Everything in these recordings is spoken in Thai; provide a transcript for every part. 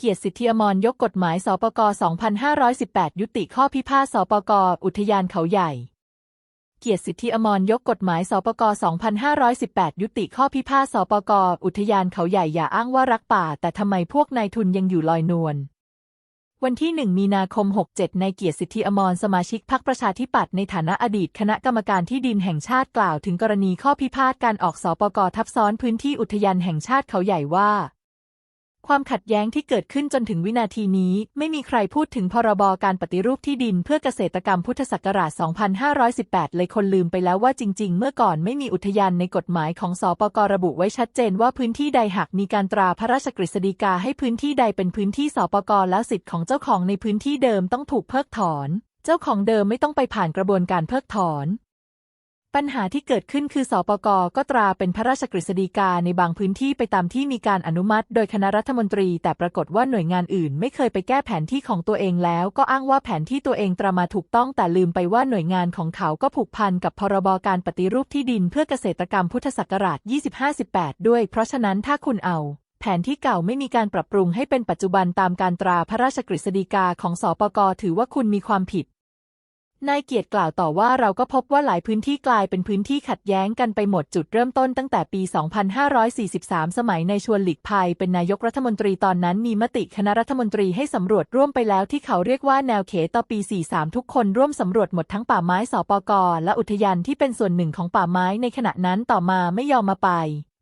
เกียรติสิทธิอมรยกกฎหมายสปก 2518 ยุติข้อพิพาทสปก อุทยานเขาใหญ่ เกียรติสิทธิอมรยกกฎหมายสปก 2518 ยุติข้อพิพาทสปก อุทยานเขาใหญ่อย่าอ้างว่ารักป่า แต่ทำไมพวกนายทุนยังอยู่ลอยนวลวันที่ 1 มีนาคม 67 ในเกียรติสิทธิอมรสมาชิกพรรคประชาธิปัตย์ในฐานะอดีตคณะกรรมการที่ดินแห่งชาติกล่าวถึงกรณีข้อพิพาทการออกสปกทับซ้อนพื้นที่อุทยานแห่งชาติเขาใหญ่ว่า ความขัดแย้งที่เกิดขึ้นจนถึงวินาทีนี้ ไม่มีใครพูดถึงพรบการปฏิรูปที่ดินเพื่อเกษตรกรรมพุทธศักราช 2518 เลยคนลืมไปแล้วว่าจริง ๆ เมื่อก่อนไม่มีอุทยานในกฎหมายของสปกระบุไว้ชัดเจนว่าพื้นที่ใดหากมีการตราพระราชกฤษฎีกาให้พื้นที่ใดเป็นพื้นที่สปกแล้วสิทธิ์ของเจ้าของในพื้นที่เดิมต้องถูกเพิกถอน เจ้าของเดิมไม่ต้องไปผ่านกระบวนการเพิกถอน ปัญหาที่เกิดขึ้นคือสปกก็ตราเป็นพระราชกฤษฎีกาในบางพื้นที่ไปตามที่มีการอนุมัติโดยคณะรัฐมนตรี แต่ปรากฏว่าหน่วยงานอื่น ไม่เคยไปแก้แผนที่ของตัวเองแล้ว ก็อ้างว่าแผนที่ตัวเองตรามาถูกต้องแต่ลืมไปว่าหน่วยงานของเขาก็ผูกพันกับพรบการปฏิรูปที่ดินเพื่อเกษตรกรรมพุทธศักราช 2518 ด้วย เพราะฉะนั้นถ้าคุณเอาแผนที่เก่าไม่มีการปรับปรุงให้เป็นปัจจุบันตามการตราพระราชกฤษฎีกาของสปกถือว่าคุณมีความผิด นายเกียรติกล่าวต่อว่าเราก็พบว่าหลายพื้นที่กลายเป็นพื้นที่ขัดแย้งกันไปหมดจุดเริ่มต้นตั้งแต่ปี 2543 สมัยในายชวนหลีกภัยเป็นนายกรัฐมนตรีตอนนั้นมีมติคณะรัฐมนตรีให้สำรวจร่วมไปแล้วที่เขาเรียกว่าแนวเขตต่อปี 43 ทุกคนร่วมสำรวจหมดทั้งป่าไม้สปกและอุทยานที่เป็นส่วนหนึ่งของป่าไม้ในขณะนั้นต่อมาไม่ยอมมาไป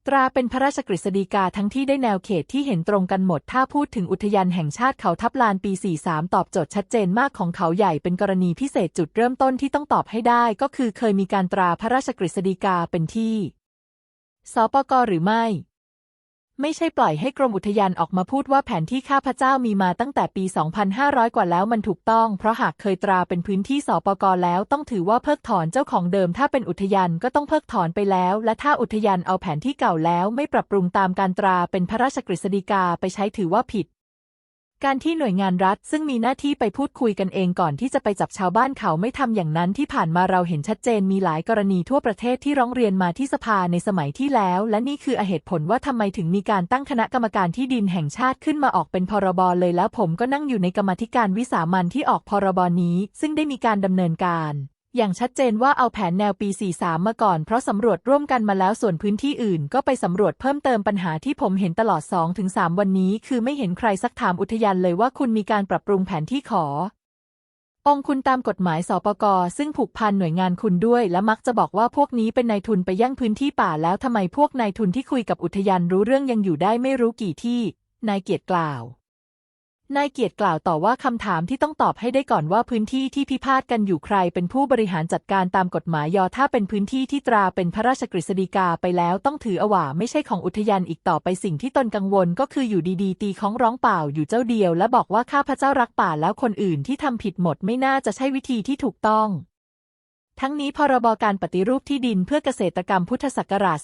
ตราเป็นพระราชกฤษฎีกาทั้งที่ได้แนวเขตที่เห็นตรงกันหมด ถ้าพูดถึงอุทยานแห่งชาติเขาทับลานปี 43 ตอบโจทย์ชัดเจนมากของเขาใหญ่เป็นกรณีพิเศษจุดเริ่มต้นที่ต้องตอบให้ได้ ก็คือเคยมีการตราพระราชกฤษฎีกาเป็นที่สปกหรือไม่ ไม่ใช่ปล่อยให้กรมอุทยานออกมาพูดว่าแผนที่ข้าพเจ้ามีมาตั้งแต่ปี 2,500 กว่าแล้วมันถูกต้อง เพราะหากเคยตราเป็นพื้นที่สปกแล้วต้องถือว่าเพิกถอนเจ้าของเดิม ถ้าเป็นอุทยานก็ต้องเพิกถอนไปแล้ว และถ้าอุทยานเอาแผนที่เก่าแล้ว ไม่ปรับปรุงตามการตราเป็นพระราชกฤษฎีกาไปใช้ถือว่าผิด การที่หน่วยงานรัฐซึ่งมีหน้าที่ไปพูดคุยกันเองก่อนที่จะไปจับชาวบ้านเขาไม่ทำอย่างนั้นที่ผ่านมาเราเห็นชัดเจนมีหลายกรณีทั่วประเทศที่ร้องเรียนมาที่สภาในสมัยที่แล้ว และนี่คือเหตุผลว่าทำไมถึงมีการตั้งคณะกรรมการที่ดินแห่งชาติขึ้นมาออกเป็นพรบเลยแล้วผมก็นั่งอยู่ในกรรมธิการวิสามันที่ออกพรบนี้ ซึ่งได้มีการดำเนินการ อย่างชัดเจนว่าเอาแผนแนวปี 43 มาก่อน เพราะสำรวจร่วมกันมาแล้วส่วนพื้นที่อื่น ก็ไปสำรวจเพิ่มเติมปัญหาที่ผมเห็นตลอด 2-3 วันนี้ คือไม่เห็นใครสักถามอุทยานเลยว่าคุณมีการปรับปรุงแผนที่ขอ องค์คุณตามกฎหมายสปกซึ่งผูกพันหน่วยงานคุณด้วย และมักจะบอกว่าพวกนี้เป็นนายทุนไปแย่งพื้นที่ป่าแล้วทำไมพวกนายทุนที่คุยกับอุทยานรู้เรื่องยังอยู่ได้ไม่รู้กี่ที่ นายเกียรติกล่าว นายเกียรติกล่าวต่อว่าคำถามที่ต้องตอบให้ได้ก่อนว่าพื้นที่ที่พิพาทกันอยู่ใครเป็นผู้บริหารจัดการตามกฎหมายยอถ้าเป็นพื้นที่ที่ตราเป็นพระราชกฤษฎีกาไปแล้วต้องถืออว่าไม่ใช่ของอุทยานอีกต่อไปสิ่งที่ตนกังวลก็คืออยู่ดีๆ ตีของร้องเปล่าอยู่เจ้าเดียว และบอกว่าข้าพเจ้ารักป่าแล้วคนอื่นที่ทำผิดหมดไม่น่าจะใช่วิธีที่ถูกต้อง ทั้งนี้พรบการปฏิรูปที่ดินเพื่อเกษตรกรรมพุทธศักราช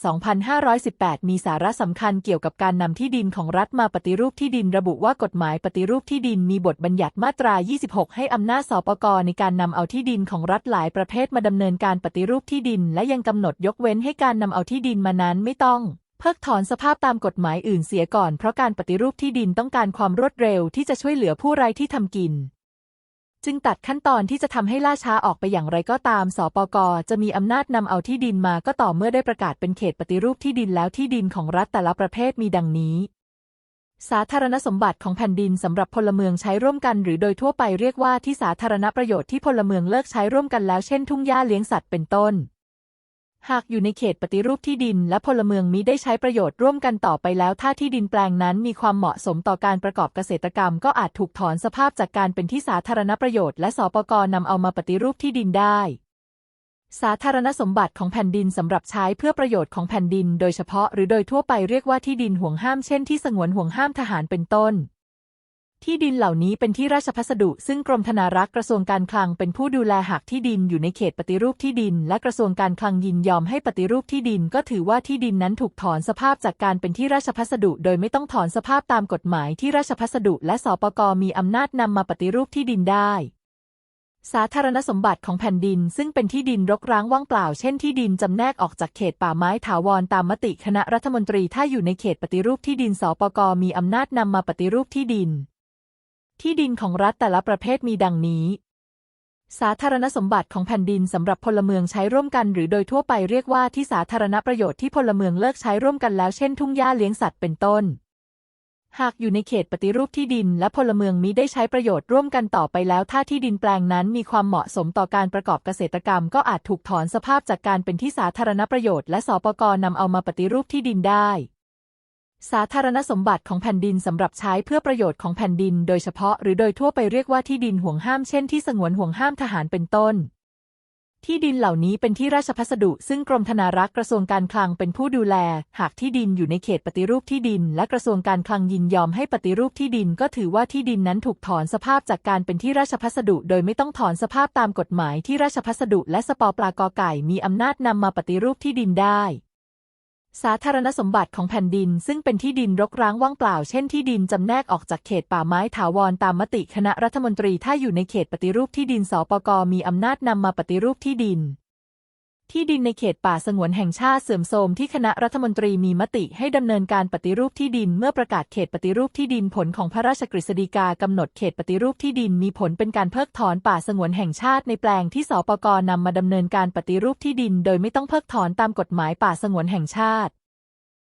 2518 มีสาระสำคัญเกี่ยวกับการนำที่ดินของรัฐมาปฏิรูปที่ดินระบุว่ากฎหมายปฏิรูปที่ดินมีบทบัญญัติมาตรา 26 ให้อำนาจสปกในการนำเอาที่ดินของรัฐหลายประเภทมาดำเนินการปฏิรูปที่ดิน และยังกำหนดยกเว้นให้การนำเอาที่ดินมานั้นไม่ต้องเพิกถอนสภาพตามกฎหมายอื่นเสียก่อนเพราะการปฏิรูปที่ดินต้องการความรวดเร็วที่จะช่วยเหลือผู้ไร้ที่ทำกิน จึงตัดขั้นตอนที่จะทำให้ล่าช้าออกไปอย่างไรก็ตาม สปก จะมีอำนาจนำเอาที่ดินมาก็ต่อเมื่อได้ประกาศเป็นเขตปฏิรูปที่ดินแล้วที่ดินของรัฐแต่ละประเภทมีดังนี้ สาธารณสมบัติของแผ่นดินสำหรับพลเมืองใช้ร่วมกัน หรือโดยทั่วไปเรียกว่าที่สาธารณประโยชน์ที่พลเมืองเลิกใช้ร่วมกันแล้วเช่นทุ่งหญ้าเลี้ยงสัตว์เป็นต้น หากอยู่ในเขตปฏิรูปที่ดิน และพลเมืองมิได้ใช้ประโยชน์ร่วมกันต่อไปแล้ว ถ้าที่ดินแปลงนั้นมีความเหมาะสมต่อการประกอบเกษตรกรรม ก็อาจถูกถอนสภาพจากการเป็นที่สาธารณประโยชน์และสปกนำเอามาปฏิรูปที่ดินได้ สาธารณสมบัติของแผ่นดินสำหรับใช้เพื่อประโยชน์ของแผ่นดิน โดยเฉพาะหรือโดยทั่วไปเรียกว่าที่ดินห่วงห้ามเช่นที่สงวนห่วงห้ามทหารเป็นต้น ที่ดินเหล่านี้เป็นที่ราชพัสดุ ซึ่งกรมธนารักษ์กระทรวงการคลังเป็นผู้ดูแลหากที่ดินอยู่ในเขตปฏิรูปที่ดิน และกระทรวงการคลังยินยอมให้ปฏิรูปที่ดิน ก็ถือว่าที่ดินนั้นถูกถอนสภาพจากการเป็นที่ราชพัสดุ โดยไม่ต้องถอนสภาพตามกฎหมายที่ราชพัสดุ และสปกมีอำนาจนำมาปฏิรูปที่ดินได้สาธารณสมบัติของแผ่นดิน ซึ่งเป็นที่ดินรกร้างว่างเปล่า เช่นที่ดินจำแนกออกจากเขตป่าไม้ถาวรตามมติคณะรัฐมนตรีถ้าอยู่ในเขตปฏิรูปที่ดินสปกมีอำนาจนำมาปฏิรูปที่ดิน ที่ดินของรัฐแต่ละประเภทมีดังนี้ สาธารณสมบัติของแผ่นดินสำหรับพลเมืองใช้ร่วมกัน หรือโดยทั่วไปเรียกว่าที่สาธารณประโยชน์ที่พลเมืองเลิกใช้ร่วมกันแล้วเช่นทุ่งหญ้าเลี้ยงสัตว์เป็นต้น หากอยู่ในเขตปฏิรูปที่ดิน และพลเมืองมิได้ใช้ประโยชน์ร่วมกันต่อไปแล้ว ถ้าที่ดินแปลงนั้นมีความเหมาะสมต่อการประกอบเกษตรกรรม ก็อาจถูกถอนสภาพจากการเป็นที่สาธารณประโยชน์และสปกนำเอามาปฏิรูปที่ดินได้ สาธารณสมบัติของแผ่นดินสำหรับใช้เพื่อประโยชน์ของแผ่นดิน โดยเฉพาะหรือโดยทั่วไปเรียกว่าที่ดินห่วงห้ามเช่นที่สงวนห่วงห้ามทหารเป็นต้น ที่ดินเหล่านี้เป็นที่ราชพัสดุ ซึ่งกรมธนารักษ์กระทรวงการคลังเป็นผู้ดูแล หากที่ดินอยู่ในเขตปฏิรูปที่ดิน และกระทรวงการคลังยินยอมให้ปฏิรูปที่ดิน ก็ถือว่าที่ดินนั้นถูกถอนสภาพจากการเป็นที่ราชพัสดุ โดยไม่ต้องถอนสภาพตามกฎหมายที่ราชพัสดุ และสปปลากอไก่มีอำนาจนำมาปฏิรูปที่ดินได้ สาธารณสมบัติของแผ่นดินซึ่งเป็นที่ดินรกร้างว่างเปล่า เช่นที่ดินจำแนกออกจากเขตป่าไม้ถาวรตามมติคณะรัฐมนตรีถ้าอยู่ในเขตปฏิรูปที่ดินสปกมีอำนาจนำมาปฏิรูปที่ดิน ที่ดินในเขตป่าสงวนแห่งชาติเสื่อมโทรมที่คณะรัฐมนตรีมีมติให้ดำเนินการปฏิรูปที่ดินเมื่อประกาศเขตปฏิรูปที่ดินผลของพระราชกฤษฎีกากำหนดเขตปฏิรูปที่ดินมีผลเป็นการเพิกถอนป่าสงวนแห่งชาติในแปลงที่สปกนำมาดำเนินการปฏิรูปที่ดิน โดยไม่ต้องเพิกถอนตามกฎหมายป่าสงวนแห่งชาติ